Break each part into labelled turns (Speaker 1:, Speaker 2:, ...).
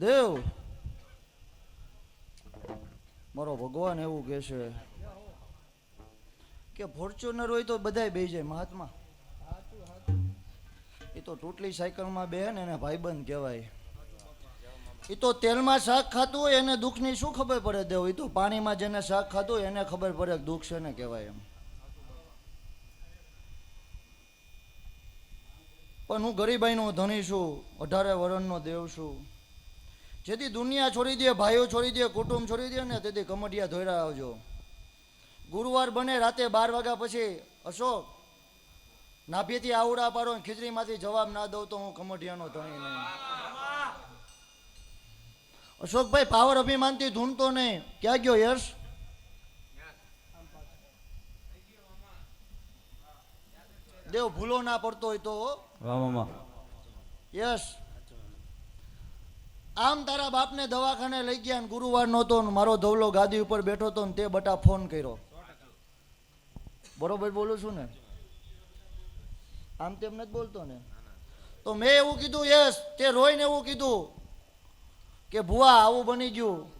Speaker 1: દેવ. મારો ભગવાન એવું કહે છે કે ફોર્ચ્યુનર હોય તો બધાય બે જાય મહાત્મા. એ તો ટોટલી સાયકલમાં બે ને એને ભાઈબંધ કહેવાય. એ તો તેલમાં શાક ખાતું હોય એને દુઃખની શું ખબર પડે દેવ? એ તો પાણીમાં જેને શાક ખાતું હોય એને ખબર પડે કે દુઃખ છે ને કહેવાય એમ. પણ હું ગરીબાઈનો ધણી છું, અઢારે વરણનો દેવ છું. જેથી દુનિયા છોડી દે ભાઈઓ છોડી દે કુટુંબ છોડી દે ને તેથી કમડિયા ધોઈરા આવજો. ગુરુવાર બને રાતે બાર વાગ્યા પછી અશોક નાભીથી આવડા પાડો ખીચડીમાંથી જવાબ ના દઉં તો હું કમડિયાનો ધણી નહીં. અશોકભાઈ પાવર અભિમાનથી ધૂનતો નહીં. ક્યાં ગયો યશ? દેવ ભૂલો ના પડતો હોય તો? હો. આમ તારા બાપને દવાખાને લઈ ગયા ને ગુરુવાર નહોતો ને મારો ધવલો ગાદી ઉપર બેઠો હતો ને તે બટા ફોન કર્યો. બરોબર બોલું છું ને? આમ તેમ નથી બોલતો ને? તો મેં એવું કીધું યસ. તે રોઈને એવું કીધું કે ભુવા આવું બની ગયું.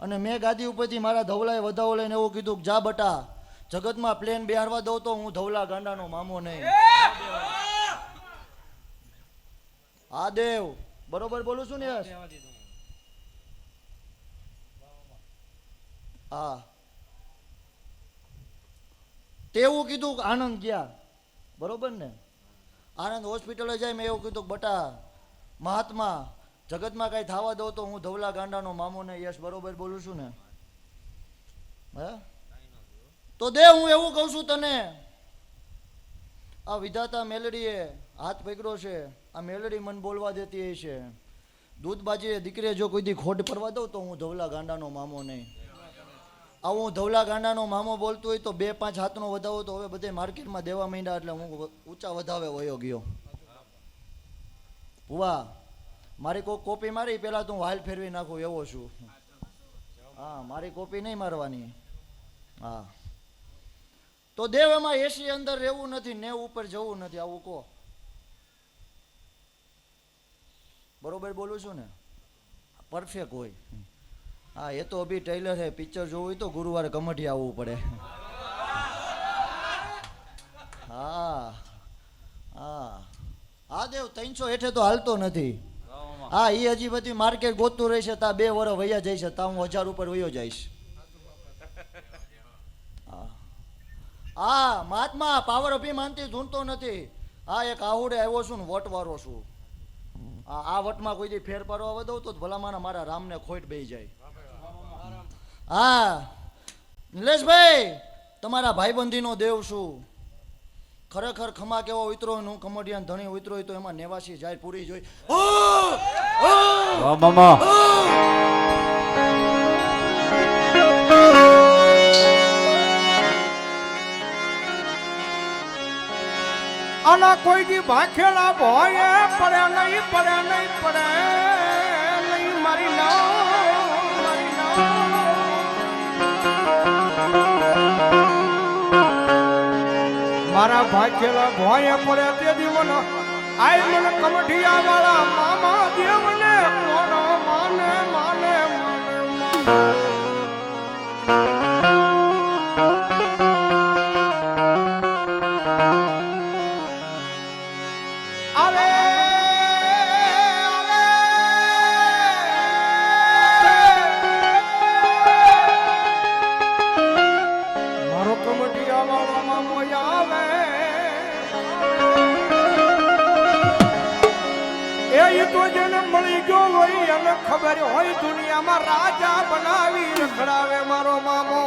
Speaker 1: અને મેં ગાદી ઉપરથી મારા ધવલાએ વધાવો લઈને એવું કીધું કે જા બટા જગતમાં પ્લેન બેહારવા દઉં તો હું ધવલા ગાંડાનો મામો નહીં. આ દેવ. બરોબર બોલું છું ને યશ? હા તેવું કીધું આનંદ ગયા. બરોબર ને? આનંદ હોસ્પિટલે જાય મેં એવું કીધું બટા મહાત્મા જગતમાં કાંઈ થવા દો તો હું ધવલા ગાંડાનો મામો ને યશ બરોબર બોલું છું ને? હે? તો દે હું એવું કહું છું તને. આ વિધાતા મેલડીએ હાથ પકડ્યો છે, આ મેલડી મન બોલવા દેતી હોય છે. દૂધ બાજીએ દીકરીએ જો કોઈ દી ખોટ પરવા દઉં તો હું ધવલા ગાંડાનો મામો નહીં. આવું હું ધવલા ગાંડાનો મામો બોલતો હોય તો બે પાંચ હાથનો વધાવો તો હવે બધે માર્કેટમાં દેવા માંડ્યા એટલે હું ઊંચા વધાવે વયો ગયો. ભુવા, મારી કોઈ કોપી મારી પહેલાં તું વાલ ફેરવી નાખું એવો છું. હા, મારી કોપી નહીં મારવાની. હા. તો દેવ એમાં એસી અંદર રહેવું નથી, ને ઉપર જવું નથી. આવું કહો. બરોબર બોલું છું ને? પરફેક્ટ હોય. હા, એ તો અભી ટેલર હે પિક્ચર જોવું હોય તો ગુરુવારે કમઠી આવવું પડે. હા હા. હા, દેવ, ત્રણસો હેઠે તો હાલતો નથી. હા એ હજી બધી માર્કેટ ગોતતું રહેશે તા બે વર્ષ વૈયા જઈશ તા હું હજાર ઉપર વયો જઈશ. હા. મહાત્મા પાવર અભિમાનથી ધૂનતો નથી. હા, એક આહુડે આવ્યો છું ને, વટવારો છું. આ આ વટમાં કોઈ દી ફેર પાડવા વધો તો ભલામાના મારા રામને ખોટ બેહી જાય. હા. નિલેશભાઈ તમારા ભાઈબંધીનો દેવ છું. ખરેખર ખમા કેવો ઉતરો હોય ને હું કમડિયાન ધણી ઉતરો તો એમાં નેવાસી જાય પૂરી જોઈ. ઓ! ઓ!
Speaker 2: મામા.
Speaker 3: આના કોઈ દી ભાખેલા ભોય? પડે નહીં પડે નહીં પડે નહીં, મારી ના મારી ભાખેલા ભોય પડે તે દી મને આય મને કમઠિયા વાળા મામા દેવને કોણ માને માને માને માને. ખબર હોય દુનિયામાં રાજા બનાવી રખડાવે મારો મામો.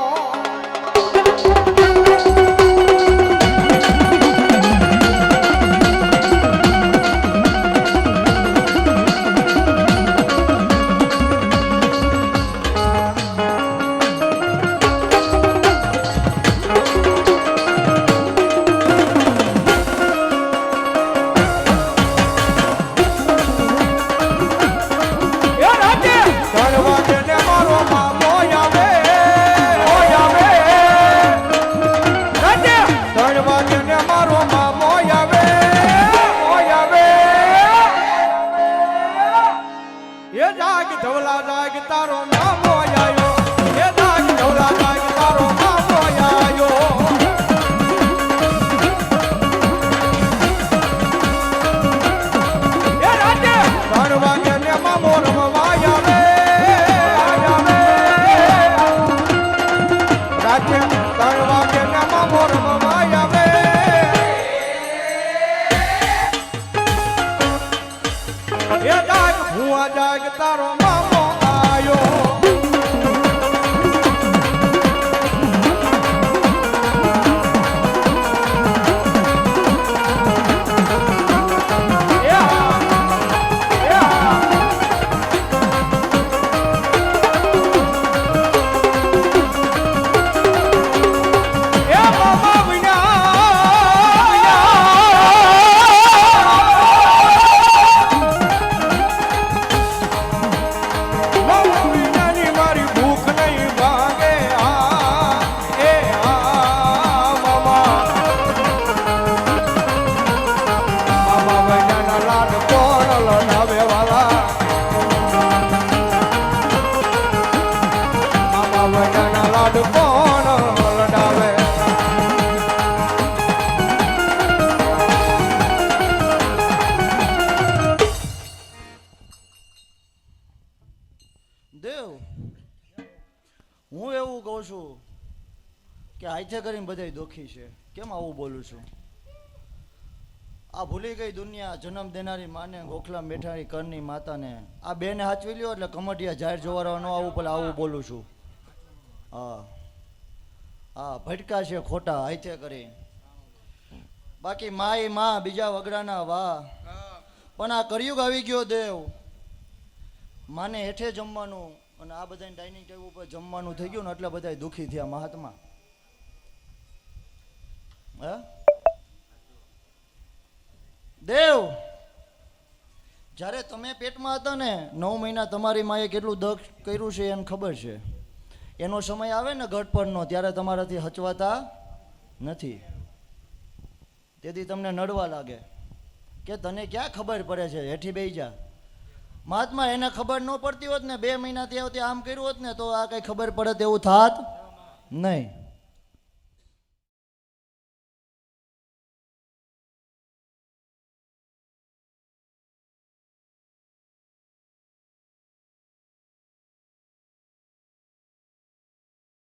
Speaker 3: ભુવા
Speaker 1: હાથે કરીને બધાય દુઃખી છે. કેમ આવું બોલું છું? આ ભૂલી ગઈ દુનિયા, જન્મ દેનારી માને, ગોખલા બેઠારી કરની માતાને. આ બેને હાચવી લ્યો એટલે કમટિયા જાહેર જોવાળા ન આવું પેલા આવું બોલું છું. હા. હા, ભટકા છે ખોટા હાથે કરી. બાકી માયમાં, બીજા વગડાના વાહ. પણ આ કરિયુગ આવી ગયો દેવ. માને હેઠે જમવાનું, અને આ બધા ડાઇનિંગ ટેબલ ઉપર જમવાનું થઈ ગયું ને એટલે બધા દુઃખી થયા મહાત્મા. હે? દેવ, જ્યારે તમે પેટમાં હતા ને, નવ મહિના તમારી માએ કેટલું દક્ષ કર્યું છે એને ખબર છે. એનો સમય આવે ને ઘટપણનો, ત્યારે તમારાથી હચવાતા નથી. તેથી તમને નડવા લાગે. કે તને ક્યાં ખબર પડે છે? હેઠી બેહી જા. મહાત્મા એને ખબર ન પડતી હોત ને, બે મહિનાથી આવતી આમ કર્યું હોત ને, તો આ કંઈ ખબર પડે તેવું થાત નહીં.